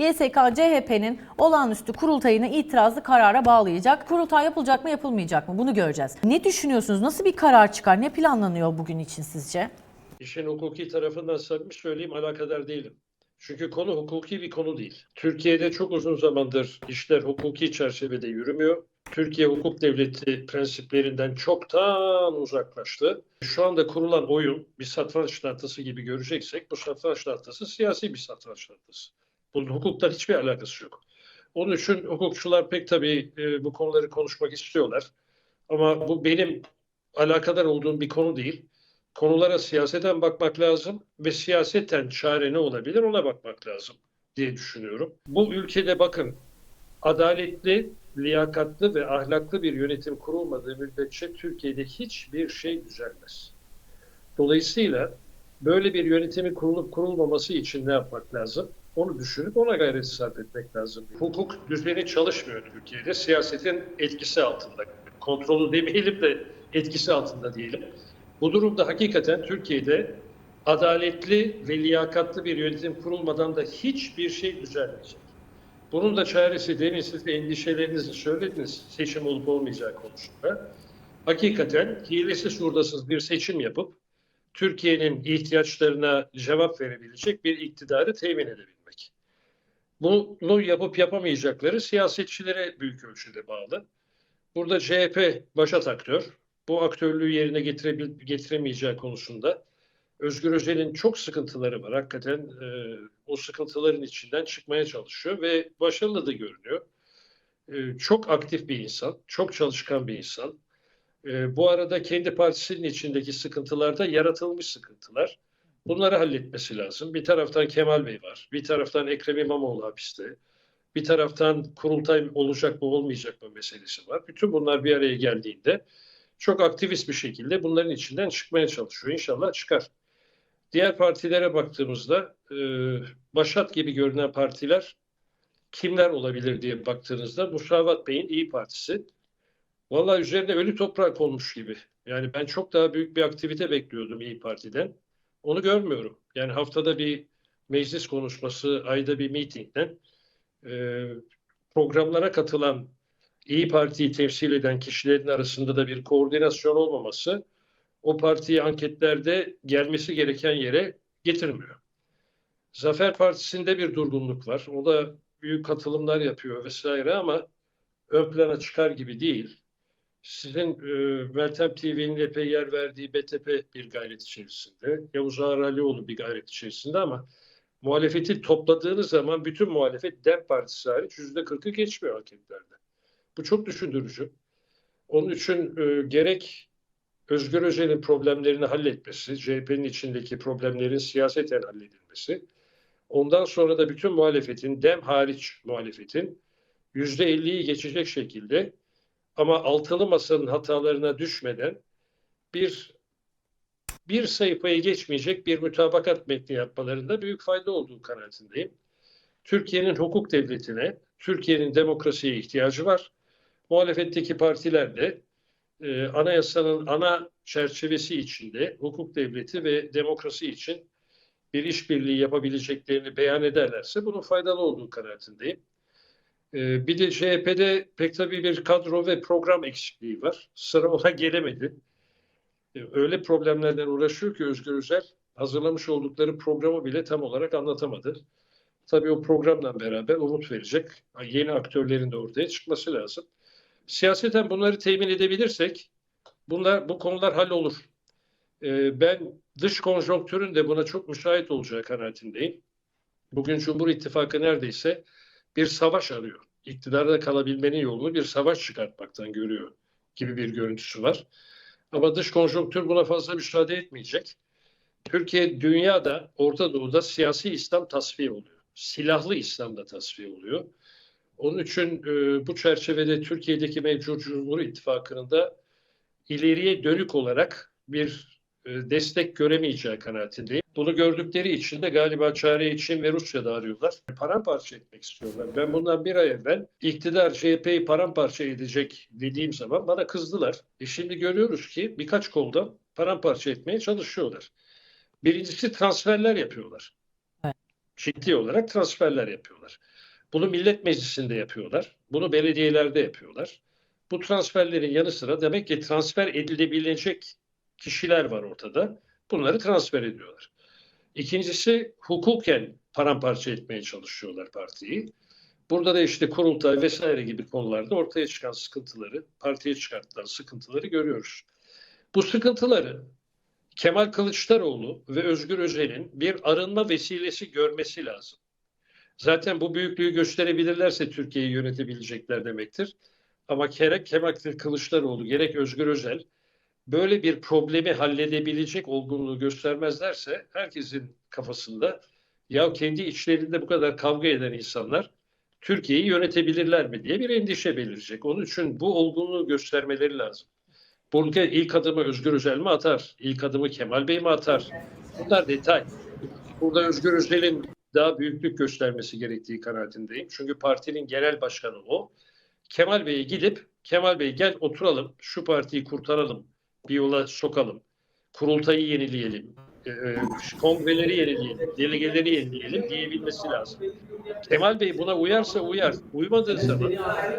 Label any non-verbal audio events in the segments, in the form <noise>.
YSK CHP'nin olağanüstü kurultayını itirazlı karara bağlayacak. Kurultay yapılacak mı yapılmayacak mı bunu göreceğiz. Ne düşünüyorsunuz? Nasıl bir karar çıkar? Ne planlanıyor bugün için sizce? İşin hukuki tarafından samimi söyleyeyim alakadar değilim. Çünkü konu hukuki bir konu değil. Türkiye'de çok uzun zamandır işler hukuki çerçevede yürümüyor. Türkiye hukuk devleti prensiplerinden çoktan uzaklaştı. Şu anda kurulan oyun bir satranç tahtası gibi göreceksek bu satranç tahtası siyasi bir satranç tahtası. Bunun hukuktan hiçbir alakası yok. Onun için hukukçular pek tabii e, bu konuları konuşmak istiyorlar. Ama bu benim alakadar olduğum bir konu değil konulara siyaseten bakmak lazım ve siyaseten çare ne olabilir ona bakmak lazım diye düşünüyorum. Bu ülkede bakın adaletli, liyakatlı ve ahlaklı bir yönetim kurulmadığı müddetçe Türkiye'de hiçbir şey düzelmez. Dolayısıyla böyle bir yönetimin kurulup kurulmaması için ne yapmak lazım? Onu düşünüp ona gayret sarf etmek lazım. Hukuk düzeni çalışmıyor Türkiye'de. Siyasetin etkisi altında. Kontrolü demeyelim de etkisi altında diyelim. Bu durumda hakikaten Türkiye'de adaletli ve liyakatlı bir yönetim kurulmadan da hiçbir şey düzelmeyecek. Bunun da çaresi demin siz de endişelerinizi söylediniz seçim olup olmayacağı konusunda. Hakikaten hilesiz hurdasız bir seçim yapıp Türkiye'nin ihtiyaçlarına cevap verebilecek bir iktidarı temin edebilmek. Bunu yapıp yapamayacakları siyasetçilere büyük ölçüde bağlı. Burada CHP başat aktör. Bu aktörlüğü yerine getiremeyeceği konusunda Özgür Özel'in çok sıkıntıları var. Hakikaten e, o sıkıntıların içinden çıkmaya çalışıyor ve başarılı da görünüyor. E, çok aktif bir insan, çok çalışkan bir insan. E, bu arada kendi partisinin içindeki sıkıntılar da yaratılmış sıkıntılar. Bunları halletmesi lazım. Bir taraftan Kemal Bey var, bir taraftan Ekrem İmamoğlu hapiste, bir taraftan kurultay olacak mı olmayacak mı meselesi var. Bütün bunlar bir araya geldiğinde çok aktivist bir şekilde bunların içinden çıkmaya çalışıyor. İnşallah çıkar. Diğer partilere baktığımızda e, Başat gibi görünen partiler kimler olabilir diye baktığınızda Musavat Bey'in İyi Partisi. Valla üzerine ölü toprak olmuş gibi. Yani ben çok daha büyük bir aktivite bekliyordum İyi Parti'den. Onu görmüyorum. Yani haftada bir meclis konuşması, ayda bir mitingden e, programlara katılan İyi Parti'yi temsil eden kişilerin arasında da bir koordinasyon olmaması o partiyi anketlerde gelmesi gereken yere getirmiyor. Zafer Partisi'nde bir durgunluk var. O da büyük katılımlar yapıyor vesaire ama ön plana çıkar gibi değil. Sizin e, Meltem TV'nin epey yer verdiği BTP bir gayret içerisinde. Yavuz Ağar Alioğlu bir gayret içerisinde ama muhalefeti topladığınız zaman bütün muhalefet DEM Partisi hariç yüzde kırkı geçmiyor anketlerde. Bu çok düşündürücü. Onun için e, gerek Özgür Özel'in problemlerini halletmesi, CHP'nin içindeki problemlerin siyaseten halledilmesi, ondan sonra da bütün muhalefetin, dem hariç muhalefetin yüzde elliyi geçecek şekilde ama altılı masanın hatalarına düşmeden bir bir sayfayı geçmeyecek bir mütabakat metni yapmalarında büyük fayda olduğu kanaatindeyim. Türkiye'nin hukuk devletine, Türkiye'nin demokrasiye ihtiyacı var muhalefetteki partiler de e, anayasanın ana çerçevesi içinde hukuk devleti ve demokrasi için bir işbirliği yapabileceklerini beyan ederlerse bunun faydalı olduğu kanaatindeyim. E, bir de CHP'de pek tabii bir kadro ve program eksikliği var. Sıra ona gelemedi. E, öyle problemlerden uğraşıyor ki Özgür Özel hazırlamış oldukları programı bile tam olarak anlatamadı. Tabii o programla beraber umut verecek yeni aktörlerin de ortaya çıkması lazım. Siyaseten bunları temin edebilirsek bunlar bu konular hallolur. Ee, ben dış konjonktürün de buna çok müsait olacağı kanaatindeyim. Bugün Cumhur İttifakı neredeyse bir savaş arıyor. İktidarda kalabilmenin yolunu bir savaş çıkartmaktan görüyor gibi bir görüntüsü var. Ama dış konjonktür buna fazla müsaade etmeyecek. Türkiye dünyada, Orta Doğu'da siyasi İslam tasfiye oluyor. Silahlı İslam da tasfiye oluyor. Onun için e, bu çerçevede Türkiye'deki mevcut Cumhur İttifakı'nın ileriye dönük olarak bir e, destek göremeyeceği kanaatindeyim. Bunu gördükleri için de galiba çare için ve Rusya'da arıyorlar. Paramparça etmek istiyorlar. Ben bundan bir ay evvel iktidar CHP'yi paramparça edecek dediğim zaman bana kızdılar. E şimdi görüyoruz ki birkaç kolda paramparça etmeye çalışıyorlar. Birincisi transferler yapıyorlar. Evet. ciddi olarak transferler yapıyorlar. Bunu Millet Meclisi'nde yapıyorlar. Bunu belediyelerde yapıyorlar. Bu transferlerin yanı sıra demek ki transfer edilebilecek kişiler var ortada. Bunları transfer ediyorlar. İkincisi hukuken paramparça etmeye çalışıyorlar partiyi. Burada da işte kurultay vesaire gibi konularda ortaya çıkan sıkıntıları, partiye çıkartılan sıkıntıları görüyoruz. Bu sıkıntıları Kemal Kılıçdaroğlu ve Özgür Özel'in bir arınma vesilesi görmesi lazım. Zaten bu büyüklüğü gösterebilirlerse Türkiye'yi yönetebilecekler demektir. Ama gerek Kemal Kılıçdaroğlu gerek Özgür Özel böyle bir problemi halledebilecek olgunluğu göstermezlerse herkesin kafasında ya kendi içlerinde bu kadar kavga eden insanlar Türkiye'yi yönetebilirler mi diye bir endişe belirecek. Onun için bu olgunluğu göstermeleri lazım. Burada ilk adımı Özgür Özel mi atar? İlk adımı Kemal Bey mi atar? Bunlar detay. Burada Özgür Özel'in daha büyüklük göstermesi gerektiği kanaatindeyim. Çünkü partinin genel başkanı o. Kemal Bey'e gidip Kemal Bey gel oturalım şu partiyi kurtaralım bir yola sokalım. Kurultayı yenileyelim. e, e, Kongreleri yenileyelim. Delegeleri yenileyelim diyebilmesi lazım. Kemal Bey buna uyarsa uyar. Uymadığı zaman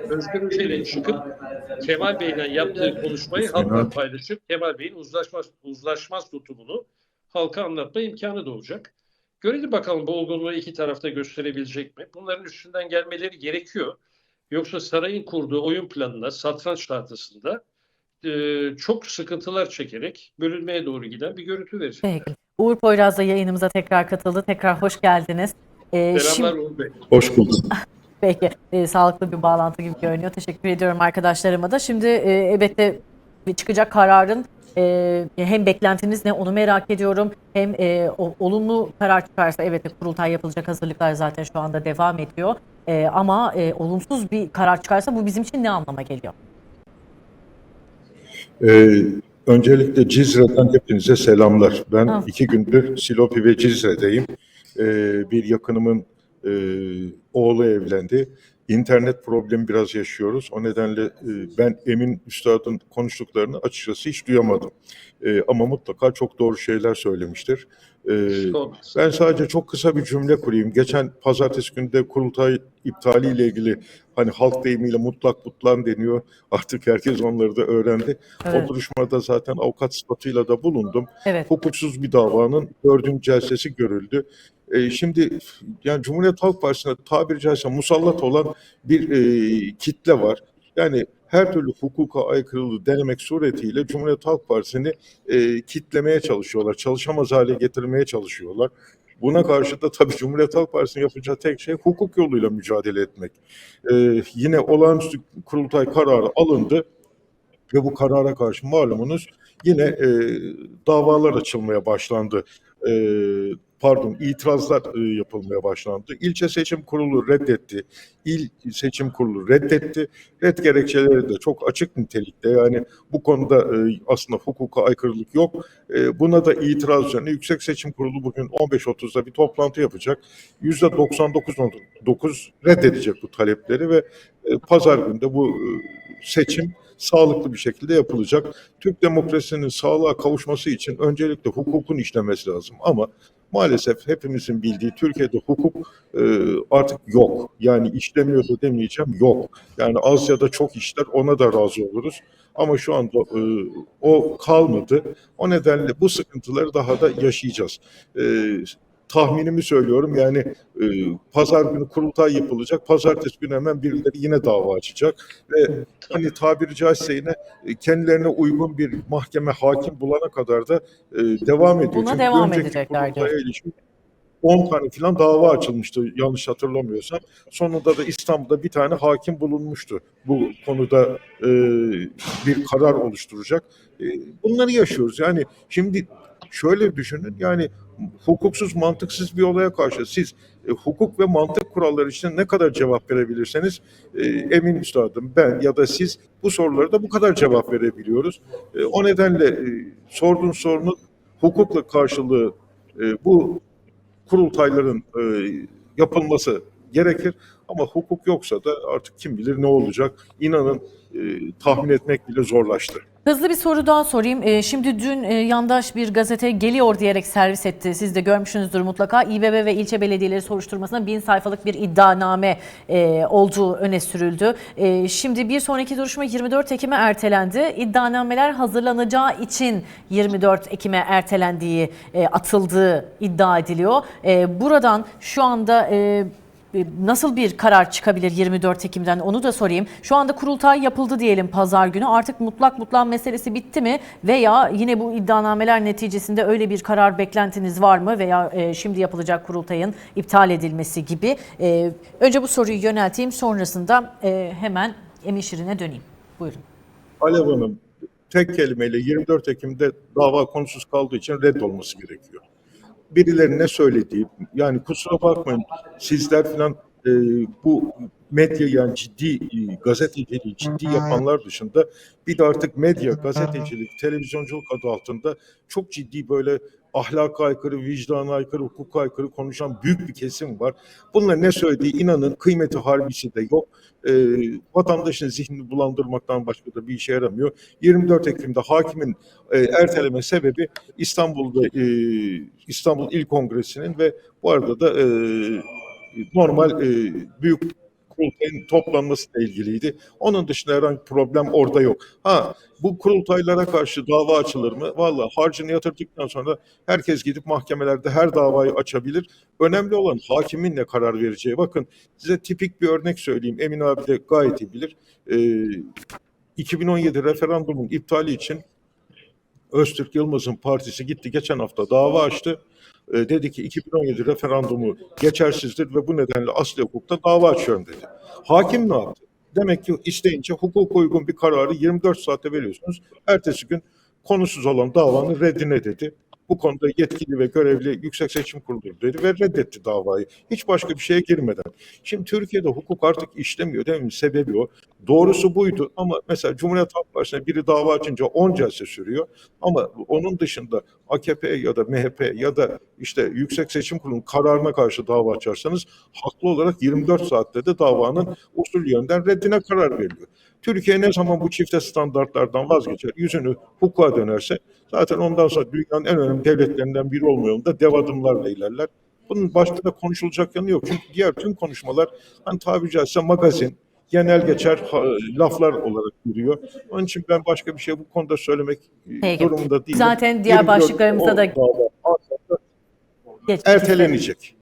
Özgür Özel'in çıkıp Kemal Bey'le yaptığı konuşmayı halkla paylaşıp Kemal Bey'in uzlaşmaz, uzlaşmaz tutumunu halka anlatma imkanı doğacak. Görelim bakalım bu olgunluğu iki tarafta gösterebilecek mi? Bunların üstünden gelmeleri gerekiyor. Yoksa sarayın kurduğu oyun planına, satranç tahtasında e, çok sıkıntılar çekerek bölünmeye doğru giden bir görüntü verecek. Peki. Uğur Poyraz da yayınımıza tekrar katıldı. Tekrar hoş geldiniz. Ee, Selamlar şimdi- Uğur Bey. Hoş bulduk. <laughs> Peki, e, sağlıklı bir bağlantı gibi görünüyor. Teşekkür ediyorum arkadaşlarıma da. Şimdi e, elbette bir çıkacak kararın e, hem beklentiniz ne onu merak ediyorum. Hem e, o, olumlu karar çıkarsa evet kurultay yapılacak hazırlıklar zaten şu anda devam ediyor. E, ama e, olumsuz bir karar çıkarsa bu bizim için ne anlama geliyor? Ee, öncelikle Cizre'den hepinize selamlar. Ben Ha. iki gündür Silopi ve Cizre'deyim. Ee, bir yakınımın e, oğlu evlendi. İnternet problemi biraz yaşıyoruz. O nedenle e, ben Emin Üstad'ın konuştuklarını açıkçası hiç duyamadım. E, ama mutlaka çok doğru şeyler söylemiştir. E, Olmaz. Ben sadece çok kısa bir cümle kurayım. Geçen pazartesi günde kurultay iptaliyle ilgili hani halk deyimiyle mutlak butlan deniyor. Artık herkes onları da öğrendi. Evet. O duruşmada zaten avukat sıfatıyla da bulundum. Evet. Hukuksuz bir davanın dördüncü celsesi görüldü. E, şimdi yani Cumhuriyet Halk Partisi'ne tabiri caizse musallat olan bir e, kitle var. Yani her türlü hukuka aykırılığı denemek suretiyle Cumhuriyet Halk Partisi'ni e, kitlemeye çalışıyorlar. Çalışamaz hale getirmeye çalışıyorlar. Buna karşı da tabii Cumhuriyet Halk Partisi'nin yapacağı tek şey hukuk yoluyla mücadele etmek. E, yine olağanüstü kurultay kararı alındı ve bu karara karşı malumunuz yine e, davalar açılmaya başlandı. E, pardon itirazlar e, yapılmaya başlandı. İlçe seçim kurulu reddetti. İl seçim kurulu reddetti. Red gerekçeleri de çok açık nitelikte. Yani bu konuda e, aslında hukuka aykırılık yok. E, buna da itiraz üzerine Yüksek Seçim Kurulu bugün 15.30'da bir toplantı yapacak. %99.9 reddedecek bu talepleri ve e, pazar günü de bu e, seçim sağlıklı bir şekilde yapılacak. Türk demokrasisinin sağlığa kavuşması için öncelikle hukukun işlemesi lazım ama maalesef hepimizin bildiği Türkiye'de hukuk e, artık yok. Yani işlemiyor da demeyeceğim yok. Yani az ya da çok işler ona da razı oluruz. Ama şu anda e, o kalmadı. O nedenle bu sıkıntıları daha da yaşayacağız. E, tahminimi söylüyorum yani e, pazar günü kurultay yapılacak. Pazartesi günü hemen birileri yine dava açacak ve hani tabiri caizse yine e, kendilerine uygun bir mahkeme hakim bulana kadar da e, devam ediyor. Buna Çünkü devam önceki edecekler kurultaya ilişkin 10 tane falan dava açılmıştı yanlış hatırlamıyorsam. Sonunda da İstanbul'da bir tane hakim bulunmuştu. Bu konuda e, bir karar oluşturacak. E, bunları yaşıyoruz. Yani şimdi şöyle düşünün yani hukuksuz mantıksız bir olaya karşı siz e, hukuk ve mantık kuralları için ne kadar cevap verebilirseniz e, emin üstadım ben ya da siz bu sorulara da bu kadar cevap verebiliyoruz. E, o nedenle e, sorduğun sorunun hukukla karşılığı e, bu kurultayların e, yapılması gerekir. Ama hukuk yoksa da artık kim bilir ne olacak. İnanın e, tahmin etmek bile zorlaştı. Hızlı bir soru daha sorayım. Ee, şimdi dün e, yandaş bir gazete geliyor diyerek servis etti. Siz de görmüşsünüzdür mutlaka. İBB ve ilçe belediyeleri soruşturmasına bin sayfalık bir iddianame e, olduğu öne sürüldü. E, şimdi bir sonraki duruşma 24 Ekim'e ertelendi. İddianameler hazırlanacağı için 24 Ekim'e ertelendiği, e, atıldığı iddia ediliyor. E, buradan şu anda... Nasıl bir karar çıkabilir 24 Ekim'den onu da sorayım. Şu anda kurultay yapıldı diyelim pazar günü. Artık mutlak mutlak meselesi bitti mi? Veya yine bu iddianameler neticesinde öyle bir karar beklentiniz var mı? Veya e, şimdi yapılacak kurultayın iptal edilmesi gibi. E, önce bu soruyu yönelteyim sonrasında e, hemen Emin Şirin'e döneyim. Buyurun. Alev Hanım tek kelimeyle 24 Ekim'de dava konusuz kaldığı için reddolması gerekiyor. Birilerine söylediği, yani kusura bakmayın sizler falan e, bu medya yani ciddi e, gazeteciliği ciddi yapanlar dışında bir de artık medya, gazetecilik, televizyonculuk adı altında çok ciddi böyle ahlaka aykırı, vicdana aykırı, hukuka aykırı konuşan büyük bir kesim var. Bunların ne söylediği inanın kıymeti harbisi de yok. E, vatandaşın zihnini bulandırmaktan başka da bir işe yaramıyor. 24 Ekim'de hakimin e, erteleme sebebi İstanbul'da e, İstanbul İl Kongresi'nin ve bu arada da e, normal e, büyük kurultayın toplanmasıyla ilgiliydi. Onun dışında herhangi bir problem orada yok. Ha bu kurultaylara karşı dava açılır mı? Vallahi harcını yatırdıktan sonra herkes gidip mahkemelerde her davayı açabilir. Önemli olan hakimin ne karar vereceği. Bakın size tipik bir örnek söyleyeyim. Emin abi de gayet iyi bilir. Ee, 2017 referandumun iptali için Öztürk Yılmaz'ın partisi gitti geçen hafta dava açtı. Ee, dedi ki 2017 referandumu geçersizdir ve bu nedenle asli hukukta dava açıyorum dedi. Hakim ne yaptı? Demek ki isteyince hukuka uygun bir kararı 24 saatte veriyorsunuz. Ertesi gün konusuz olan davanın reddine dedi. Bu konuda yetkili ve görevli Yüksek Seçim Kurulu dedi ve reddetti davayı. Hiç başka bir şeye girmeden. Şimdi Türkiye'de hukuk artık işlemiyor değil mi? Sebebi o. Doğrusu buydu ama mesela Cumhuriyet Halk Partisi'ne biri dava açınca 10 celse sürüyor. Ama onun dışında AKP ya da MHP ya da işte Yüksek Seçim Kurulu'nun kararına karşı dava açarsanız haklı olarak 24 saatte de davanın usul yönden reddine karar veriliyor. Türkiye ne zaman bu çifte standartlardan vazgeçer, yüzünü hukuka dönerse zaten ondan sonra dünyanın en önemli devletlerinden biri olma yolunda dev adımlarla ilerler. Bunun başta da konuşulacak yanı yok. Çünkü diğer tüm konuşmalar hani tabiri caizse magazin, genel geçer laflar olarak yürüyor. Onun için ben başka bir şey bu konuda söylemek e, Peki. durumunda değilim. Zaten diğer 24 başlıklarımıza o da ertelenecek.